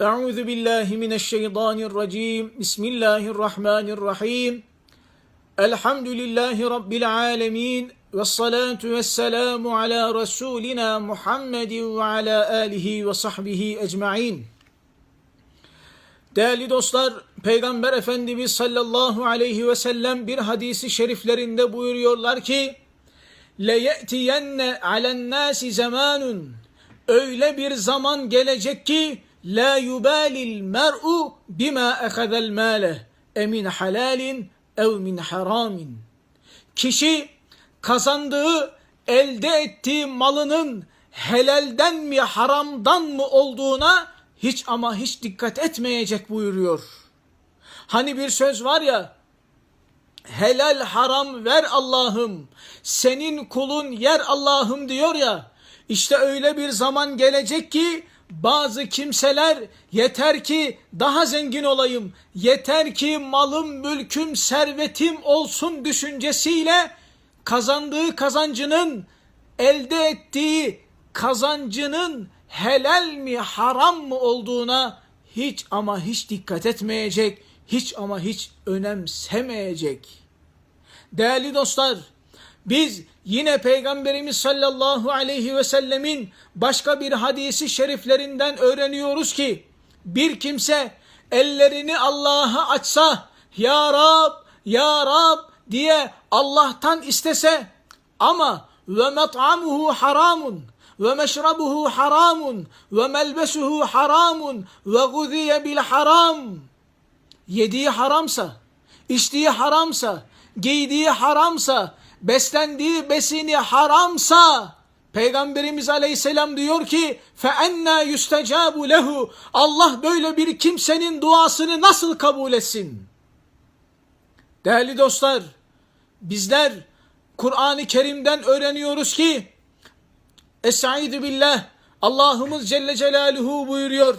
Euzu billahi mineşşeytanirracim. Bismillahirrahmanirrahim. Elhamdülillahi rabbil alamin. Ve salatu vesselamu ala rasulina Muhammedin ve ala alihi ve sahbihi ecmaîn. Değerli dostlar, Peygamber Efendimiz sallallahu aleyhi ve sellem bir hadisi şeriflerinde buyuruyorlar ki: "Le ye'tiyenne alen nasi zamanun." Öyle bir zaman gelecek ki la yubalil mer'u bima ehadel male emin halalin ev min haramin. Kişi kazandığı, elde ettiği malının helalden mi haramdan mı olduğuna hiç ama hiç dikkat etmeyecek buyuruyor. Hani bir söz var ya helal haram ver Allah'ım senin kulun yer Allah'ım diyor ya işte öyle bir zaman gelecek ki bazı kimseler yeter ki daha zengin olayım, yeter ki malım, mülküm, servetim olsun düşüncesiyle kazandığı kazancının, elde ettiği kazancının helal mi haram mı olduğuna hiç ama hiç dikkat etmeyecek, hiç ama hiç önemsemeyecek. Değerli dostlar, biz yine Peygamberimiz sallallahu aleyhi ve sellemin başka bir hadisi şeriflerinden öğreniyoruz ki bir kimse ellerini Allah'a açsa Ya Rab, Ya Rab diye Allah'tan istese ama ve met'amuhu haramun ve meşrabuhu haramun ve melbesuhu haramun ve guziye bil haram yediği haramsa, içtiği haramsa, giydiği haramsa, beslendiği besini haramsa Peygamberimiz Aleyhisselam diyor ki fe enna yustecabu lehu Allah böyle bir kimsenin duasını nasıl kabul etsin? Değerli dostlar bizler Kur'an-ı Kerim'den öğreniyoruz ki Estaizu billah Allah'ımız Celle Celaluhu buyuruyor.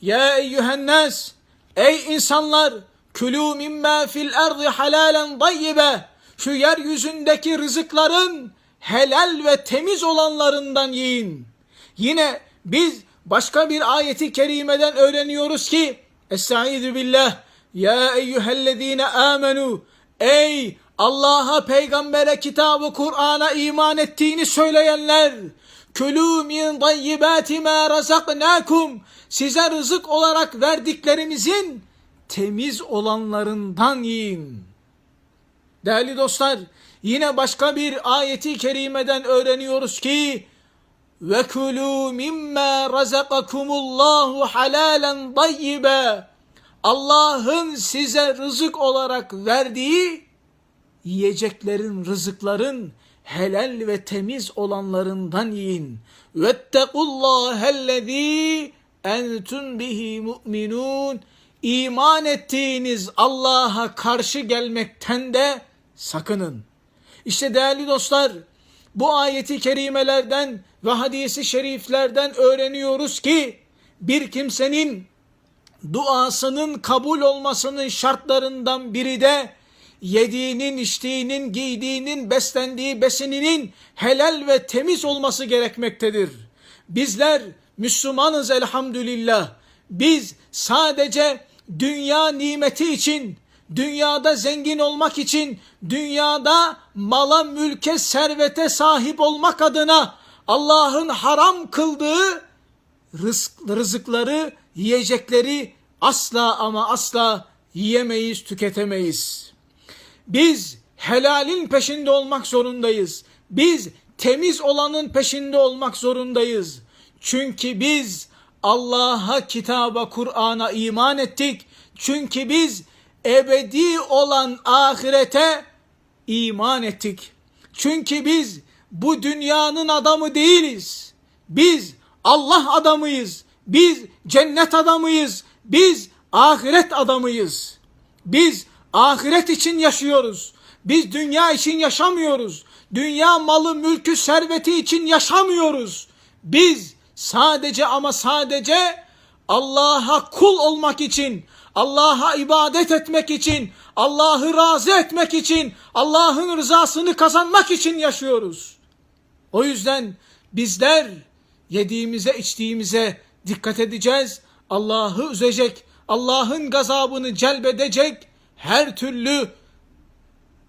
Ya eyyühennas ey insanlar külü mimma fil erdi halalen dayyibe şu yeryüzündeki rızıkların helal ve temiz olanlarından yiyin. Yine biz başka bir ayeti kerimeden öğreniyoruz ki Estaizu billah Ya eyyühellezine amenu Ey Allah'a, peygambere, kitabı, Kur'an'a iman ettiğini söyleyenler Külü min dayyibati ma razaknakum Size rızık olarak verdiklerimizin temiz olanlarından yiyin. Değerli dostlar, yine başka bir ayeti kerimeden öğreniyoruz ki ve kulu mimma razakakumullahu halalen dayyibe Allah'ın size rızık olarak verdiği yiyeceklerin, rızıkların helal ve temiz olanlarından yiyin. Vettequllâhellezî entüm bihi mu'minun. İman ettiğiniz Allah'a karşı gelmekten de sakının. İşte değerli dostlar, bu ayeti kerimelerden ve hadisi şeriflerden öğreniyoruz ki bir kimsenin duasının kabul olmasının şartlarından biri de yediğinin, içtiğinin, giydiğinin, beslendiği besininin helal ve temiz olması gerekmektedir. Bizler Müslümanız elhamdülillah. Biz sadece dünya nimeti için, dünyada zengin olmak için, dünyada mala, mülke, servete sahip olmak adına Allah'ın haram kıldığı rızk, rızıkları, yiyecekleri asla ama asla yiyemeyiz, tüketemeyiz. Biz helalin peşinde olmak zorundayız. Biz temiz olanın peşinde olmak zorundayız. Çünkü biz Allah'a, kitaba, Kur'an'a iman ettik. Çünkü biz ebedi olan ahirete iman ettik. Çünkü biz bu dünyanın adamı değiliz. Biz Allah adamıyız. Biz cennet adamıyız. Biz ahiret adamıyız. Biz ahiret için yaşıyoruz. Biz dünya için yaşamıyoruz. Dünya malı, mülkü, serveti için yaşamıyoruz. Biz sadece ama sadece Allah'a kul olmak için, Allah'a ibadet etmek için, Allah'ı razı etmek için, Allah'ın rızasını kazanmak için yaşıyoruz. O yüzden bizler yediğimize içtiğimize dikkat edeceğiz. Allah'ı üzecek, Allah'ın gazabını celbedecek her türlü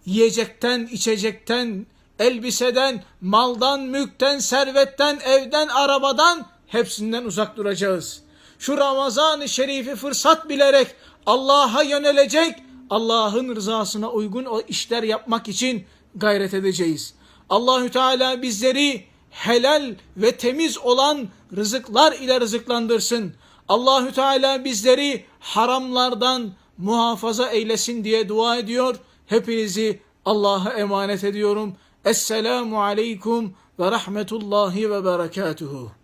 yiyecekten, içecekten, elbiseden, maldan, mülkten, servetten, evden, arabadan hepsinden uzak duracağız. Şu Ramazan-ı Şerif'i fırsat bilerek Allah'a yönelecek, Allah'ın rızasına uygun o işler yapmak için gayret edeceğiz. Allahü Teala bizleri helal ve temiz olan rızıklar ile rızıklandırsın. Allahü Teala bizleri haramlardan muhafaza eylesin diye dua ediyor. Hepinizi Allah'a emanet ediyorum. Esselamu aleykum ve rahmetullahi ve berekatuhu.